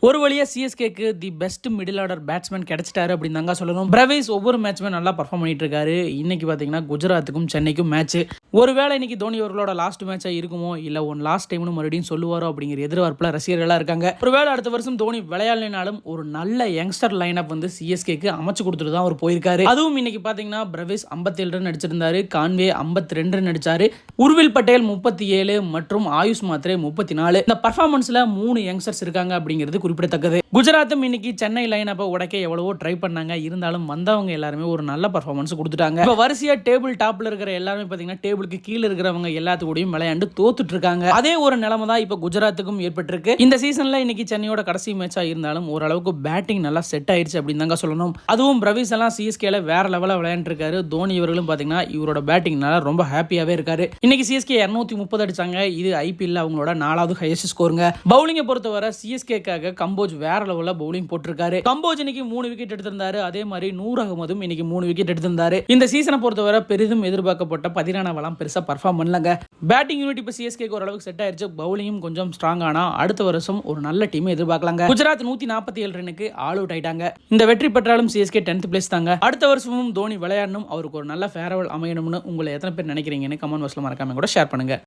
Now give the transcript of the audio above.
ஒரு வழியாக சிஎஸ்கேக்கு the best middle order batsman கிடைச்சிட்டாரு அப்படின்னு தாங்க சொல்லணும். பிரவேஸ் ஒவ்வொரு மேட்ச்மே நல்லா பர்ஃபார்ம் பண்ணிட்டு இருக்காரு. இன்னைக்கு பார்த்தீங்கன்னா குஜராத்துக்கும் சென்னைக்கும் மேட்ச் ஒருவேளை இன்னைக்கு தோனி அவர்களோட லாஸ்ட் மேட்சாக இருக்குமோ? இல்லை ஒன் லாஸ்ட் டைம்னு மறுபடியும் சொல்லுவாரோ அப்படிங்கிற எதிர்பார்ப்பில் ரசிகர்களாக இருக்காங்க. ஒருவேளை அடுத்த வருஷம் தோனி விளையாடலினாலும் ஒரு நல்ல யங்ஸ்டர் லைனப் வந்து சிஎஸ்கேக்கு அமைச்சு கொடுத்துட்டு தான் அவர் போயிருக்காரு. அதுவும் இன்னைக்கு பார்த்தீங்கன்னா பிரவேஸ் 57 ரன் அடிச்சிருந்தாரு கான்வே 52 ரெண்டு ரன் அடிச்சாரு உர்வில் பட்டேல் முப்பத்தி ஏழு மற்றும் ஆயுஷ் மாத்ரே முப்பத்தி நாலு இந்த பர்ஃபார்மன்ஸில் மூணு யங்ஸ்டர்ஸ் இருக்காங்க அப்படிங்கிறது குறிப்பிடத்தக்கது. குஜராத்தும் இன்னைக்கு சென்னை லைனப்பை உடைக்க எவ்வளவோ ட்ரை பண்ணாங்க. இருந்தாலும் வந்தவங்க எல்லாருமே ஒரு நல்ல பர்ஃபார்மன்ஸ் கொடுத்துட்டாங்க. இப்போ வரிசையாக டேபிள் டாப்ல இருக்கிற எல்லாருமே பார்த்தீங்கன்னா டேபிளுக்கு கீழே இருக்கிறவங்க எல்லாத்துக்கூடையும் விளையாண்டு தோத்துட்டு இருக்காங்க அதே ஒரு நிலைமை தான் இப்போ குஜராத்துக்கும் ஏற்பட்டிருக்கு. இந்த சீசன்ல இன்னைக்கு சென்னையோட கடைசி மேட்சா இருந்தாலும் ஓரளவுக்கு பேட்டிங் நல்லா செட் ஆயிருச்சு அப்படின்னு தாங்க சொல்லணும். அதுவும் பிரவீஸ் எல்லாம் சிஎஸ்கேல வேற லெவலில் விளையாண்டுருக்காரு. தோனி இவர்களும் பாத்தீங்கன்னா இவரோட பேட்டிங்னால ரொம்ப ஹாப்பியாவே இருக்காரு. இன்னைக்கு சிஎஸ்கே இரநூத்தி முப்பது அடிச்சாங்க. இது ஐபிஎல் அவங்களோட நாலாவது ஹையஸ்ட் ஸ்கோருங்க பவுலிங்கை பொறுத்தவரை சிஎஸ்கேக்காக கம்போஜ் வேற லெவலில் பவுலிங் போட்டிருக்காரு. கம்போஜ் இன்னைக்கு மூணு விக்கெட் எடுத்திருந்தாரு. அதே மாதிரி நூர் அகமதும் இன்னைக்கு மூணு விக்கெட் எடுத்திருந்தாரு. இந்த சீசனை பொறுத்தவரை பெரிதும் எதிர்பார்க்கப்பட்ட அதெல்லாம் பெருசாக பர்ஃபார்ம் பண்ணலங்க. பேட்டிங் யூனிட் இப்போ சிஎஸ்கேக்கு ஓரளவுக்கு செட் ஆயிருச்சு. பவுலிங்கும் கொஞ்சம் ஸ்ட்ராங் ஆனால் அடுத்த வருஷம் ஒரு நல்ல டீமை எதிர்பார்க்கலாங்க. குஜராத் நூற்றி நாற்பத்தி ஏழு ரனுக்கு ஆல் அவுட் ஆயிட்டாங்க. இந்த வெற்றி பெற்றாலும் சிஎஸ்கே டென்த் பிளேஸ் தாங்க. அடுத்த வருஷமும் தோனி விளையாடணும். அவருக்கு ஒரு நல்ல ஃபேரவல் அமையணும்னு உங்களை எத்தனை பேர் நினைக்கிறீங்கன்னு கமெண்ட் பாக்ஸில் மறக்காம கூட ஷேர் பண்ணுங்க.